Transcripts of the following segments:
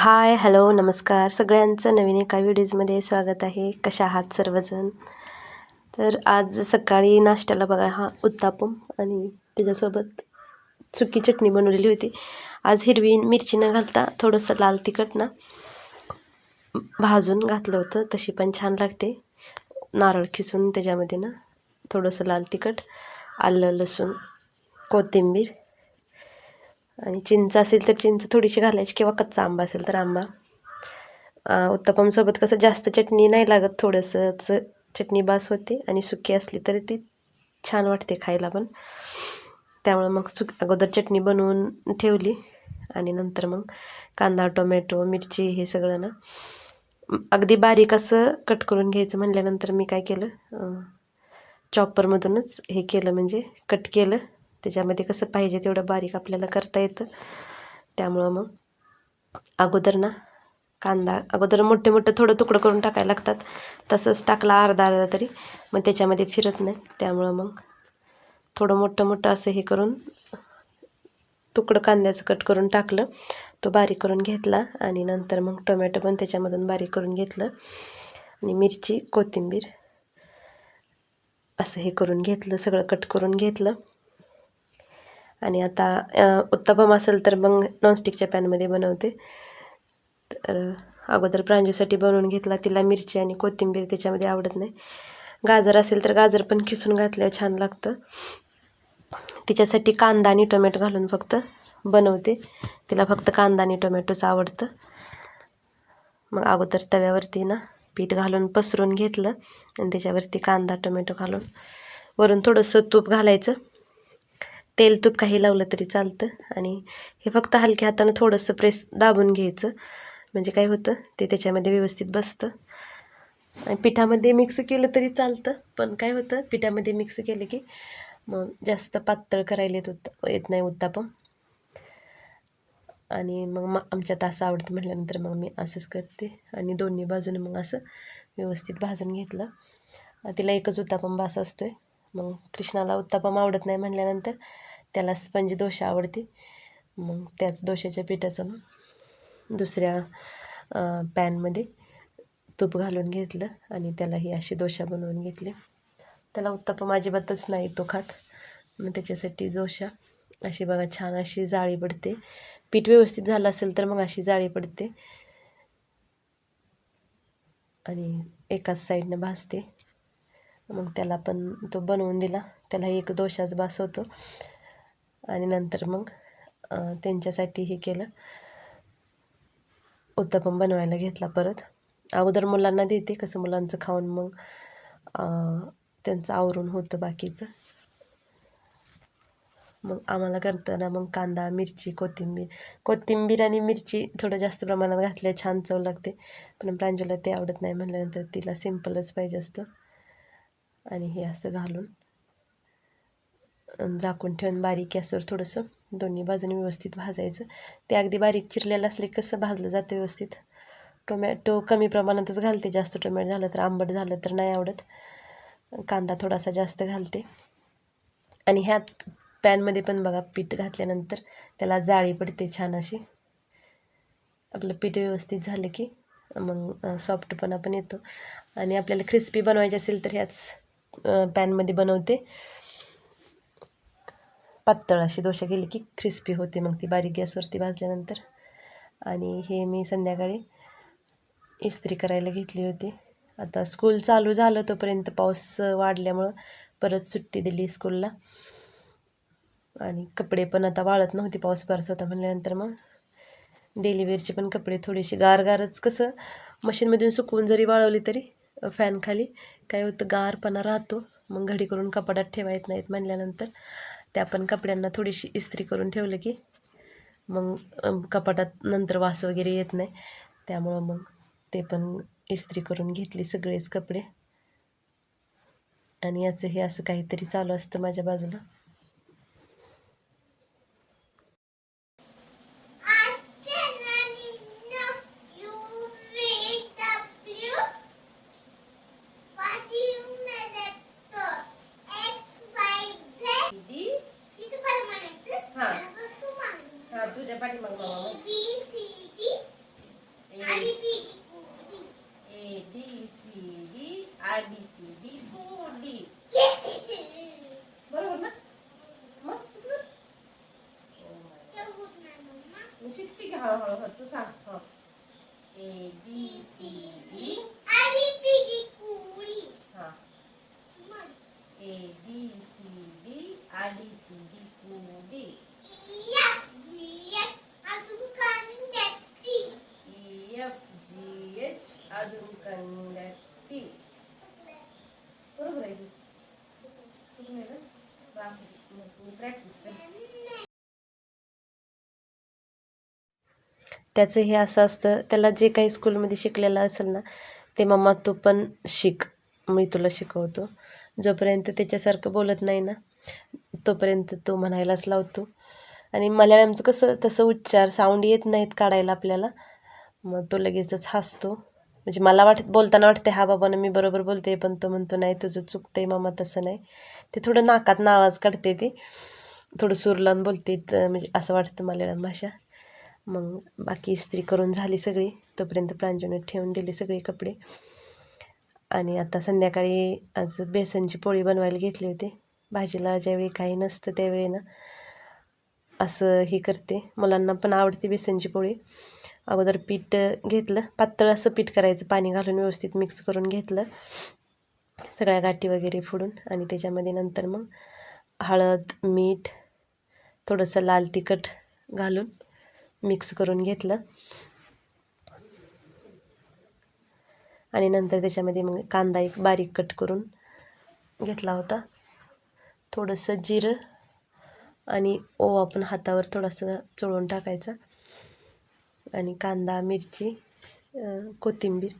Hi hello नमस्कार. सगळ्यांचं नवीन एका व्हिडिओजमध्ये स्वागत आहे. कशा आहात सर्वजण? तर आज सकाळी नाश्त्याला बघा हा उत्तापम आणि त्याच्यासोबत सुकी चटणी बनवलेली होती. आज हिरवी मिरची न घालता थोडंसं लाल तिखट ना भाजून घातलं होतं. तशी पण छान लागते. नारळ खिसून त्याच्यामध्ये ना थोडंसं लाल तिखट आलं लसूण कोथिंबीर आणि चिंच असेल तर चिंच थोडीशी घालायची किंवा कच्चा आंबा असेल तर आंबा. उत्तपमसोबत कसं जास्त चटणी नाही लागत थोडंसंच चटणी बास होते आणि सुकी असली तरी ती छान वाटते खायला पण. त्यामुळे मग सुक अगोदर चटणी बनवून ठेवली आणि नंतर मग कांदा टोमॅटो मिरची हे सगळं ना. अगदी बारीक असं कट करून घ्यायचं म्हणल्यानंतर मी काय केलं चॉपरमधूनच हे केलं म्हणजे कट केलं. त्याच्यामध्ये कसं पाहिजे तेवढं बारीक आपल्याला करता येतं. त्यामुळं मग अगोदर ना कांदा अगोदर मोठे मोठे थोडं तुकडं करून टाकायला लागतात. तसंच टाकला अर्धा अर्धा तरी मग त्याच्यामध्ये फिरत नाही. त्यामुळं मग थोडं मोठं मोठं असं हे करून तुकडं कांद्याचं कट करून टाकलं. तो बारीक करून घेतला आणि नंतर मग टोमॅटो पण त्याच्यामधून बारीक करून घेतलं. आणि मिरची कोथिंबीर असं हे करून घेतलं सगळं कट करून घेतलं. आणि आता उत्तपम असेल तर मग नॉनस्टिकच्या पॅनमध्ये बनवते. तर अगोदर प्रांजूसाठी बनवून घेतला तिला मिरची आणि कोथिंबीर त्याच्यामध्ये आवडत नाही. गाजर असेल तर गाजर पण खिसून घातल्यावर छान लागतं. तिच्यासाठी कांदा आणि टोमॅटो घालून फक्त बनवते. तिला फक्त कांदा आणि टोमॅटोच आवडतं. मग अगोदर तव्यावरती ना पीठ घालून पसरून घेतलं आणि त्याच्यावरती कांदा टोमॅटो घालून. वरून थोडंसं तूप घालायचं. तेल तूप काही लावलं तरी चालतं. आणि हे फक्त हलक्या हातानं थोडंसं प्रेस दाबून घ्यायचं. म्हणजे काय होतं? ते त्याच्यामध्ये व्यवस्थित बसतं. आणि पिठामध्ये मिक्स केलं तरी चालतं. पण काय होतं? पिठामध्ये मिक्स केलं की मग जास्त पातळ करायला येत होत. येत नाही उत्तापम. आणि मग मग आमच्यात असं आवडतं म्हटल्यानंतर मग मी असंच करते. आणि दोन्ही बाजूने मग असं व्यवस्थित भाजून घेतलं. तिला एकच उत्तापम बास असतो आहे मग कृष्णाला उत्तापम आवडत नाही म्हटल्यानंतर त्याला स्पंज दोशा आवडते. मग त्याच दोशाच्या पिठाचं मग दुसऱ्या पॅनमध्ये तूप घालून घेतलं आणि त्याला ही अशी दोशा बनवून घेतली. त्याला उत्तापम अजिबातच नाही तो खात. मग त्याच्यासाठी जोशा. अशी बघा छान अशी जाळी पडते. पीठ व्यवस्थित झालं असेल तर मग अशी जाळी पडते. आणि एकाच साईडनं भाजते. मग त्याला पण तो बनवून दिला. त्याला एक दोषाच भासवतो होतो. आणि नंतर मग त्यांच्यासाठी हे केलं. उत्तपम बनवायला घेतला परत. अगोदर मुलांना देते कसं मुलांचं खाऊन मग त्यांचं आवरून होतं बाकीचं. मग आम्हाला करताना मग कांदा मिरची कोथिंबीर कोथिंबीर आणि मिरची थोडं जास्त प्रमाणात घातल्या छान चव लागते. पण प्रांजूला ते आवडत नाही म्हटल्यानंतर तिला सिम्पलच पाहिजे असतं. आणि हे असं घालून झाकून ठेवून बारीक गॅसवर थोडंसं दोन्ही बाजूने व्यवस्थित भाजायचं. ते अगदी बारीक चिरलेलं असले कसं भाजलं जातं व्यवस्थित. टोमॅटो कमी प्रमाणातच घालते. जास्त टोमॅटो झालं तर आंबट झालं तर नाही आवडत. कांदा थोडासा जास्त घालते. आणि ह्या पॅनमध्ये पण बघा पीठ घातल्यानंतर त्याला जाळी पडते छान अशी. आपलं पीठ व्यवस्थित झालं की मग सॉफ्टपणा पण येतो. आणि आपल्याला क्रिस्पी बनवायची असेल तर ह्याच पॅनमध्ये बनवते. पातळ अशी दोशा केली की क्रिस्पी होते मग ती बारीक गॅसवरती भाजल्यानंतर. आणि हे मी संध्याकाळी इस्त्री करायला घेतली होती. आता स्कूल चालू झालं तोपर्यंत पाऊस वाढल्यामुळं परत सुट्टी दिली स्कूलला आणि कपडे पण आता वाळत नव्हते पाऊस बरस होता म्हणल्यानंतर मग डेलिवेअरचे पण कपडे थोडेसे गारगारच. कसं मशीनमधून सुकवून जरी वाळवली तरी फॅनखाली काय होतं गारपणा राहतो. मग घडी करून कपाडात ठेवा येत नाहीत म्हणल्यानंतर. त्या पण कपड्यांना थोडीशी इस्त्री करून ठेवलं की मग कपाटात नंतर वास वगैरे येत नाही. त्यामुळं मग ते पण इस्त्री करून घेतली सगळेच कपडे. आणि याचं हे असं काहीतरी चालू असतं माझ्या बाजूला. पाठी मग मामा A D C D R C D बो डी बरोबर ना सांग ए सी डी आणि B D C D R practice कर त्याचं हे असं असतं त्याला जे काही स्कूलमध्ये शिकलेलं असेल ना ते मम्मा तू पण शिक मी तुला शिकवतो. जोपर्यंत त्याच्यासारखं बोलत नाही ना तोपर्यंत तो म्हणायलाच लावतो. आणि मल्याळमचं कसं तसं उच्चार साऊंड येत नाहीत काढायला आपल्याला मग तो लगेचच हसतो. म्हणजे मला वाटत बोलताना वाटते हा बाबा मी बरोबर बोलते पण तो म्हणतो नाही तुझं चुकतंय मामा तसं नाही. ते थोडं नाकात आवाज काढते ते. थोडं सूर लावून बोलते तर म्हणजे असं वाटतं मल्याळम भाषा. मग बाकी इस्त्री करून झाली सगळी. तोपर्यंत प्रांजूने ठेवून दिले सगळे कपडे. आणि आता संध्याकाळी आज बेसनची पोळी बनवायला घेतली होती. भाजीला ज्यावेळी काही नसतं त्यावेळी ना असं हे करते. मुलांना पण आवडते बेसनची पोळी. अगोदर पीठ घेतलं. पातळ असं पीठ करायचं. पाणी घालून व्यवस्थित मिक्स करून घेतलं. सगळ्या गाठी वगैरे फोडून आणि त्याच्यामध्ये नंतर मग हळद मीठ थोडंसं लाल तिखट घालून मिक्स करून घेतलं. आणि नंतर त्याच्यामध्ये मग कांदा एक बारीक कट करून घेतला होता. थोडंसं जिरं आणि ओवा पण हातावर थोडासा चोळून टाकायचा. आणि कांदा मिरची कोथिंबीर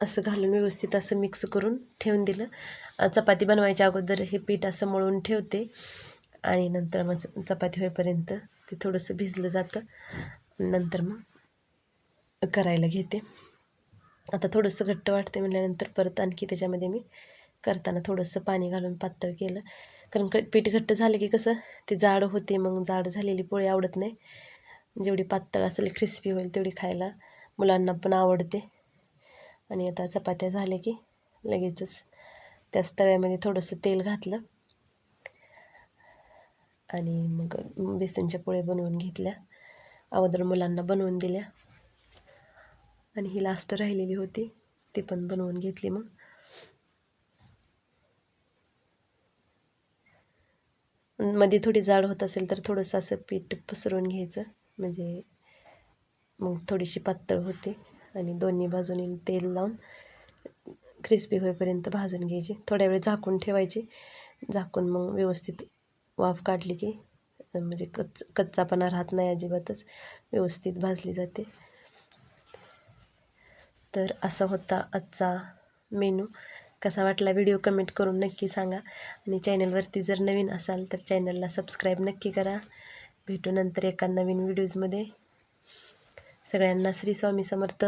असं घालून व्यवस्थित असं मिक्स करून ठेवून दिलं. चपाती बनवायच्या अगोदर हे पीठ असं मळून ठेवते. आणि नंतर मग चपाती होईपर्यंत ते थोडंसं भिजलं जातं. नंतर मग करायला घेते. आता थोडंसं घट्ट वाटते म्हटल्यानंतर परत आणखी त्याच्यामध्ये मी करताना थोडंसं पाणी घालून पातळ केलं. कारण क पीठ घट्ट झालं की कसं ते जाड होते मग जाड झालेली पोळी आवडत नाही. जेवढी पातळ असेल क्रिस्पी होईल तेवढी खायला मुलांना पण आवडते. आणि आता चपात्या झाल्या की लगेचच त्याच तव्यामध्ये थोडंसं तेल घातलं. आणि मग बेसनच्या पोळ्या बनवून घेतल्या. अगोदर मुलांना बनवून दिल्या. आणि ही लास्ट राहिलेली होती. ती पण बनवून घेतली मग. मध्ये थोडी जाड होत असेल तर थोडंसं असं पीठ पसरवून घ्यायचं. म्हणजे मग थोडीशी पातळ होते. आणि दोन्ही बाजूने तेल लावून क्रिस्पी होईपर्यंत भाजून घ्यायची. थोड्या वेळ झाकून ठेवायची. झाकून मग व्यवस्थित वाफ काढली की म्हणजे कच्च कच्चापणा राहत नाही अजिबातच. व्यवस्थित भाजली जाते. तर असा होता आजचा मेनू. कसा वाटला व्हिडिओ कमेंट करून नक्की सांगा. आणि चॅनलवरती जर नवीन असाल तर चॅनलला सबस्क्राईब नक्की करा. भेटू नंतर एका नवीन व्हिडिओजमध्ये. सगळ्यांना श्री स्वामी समर्थ.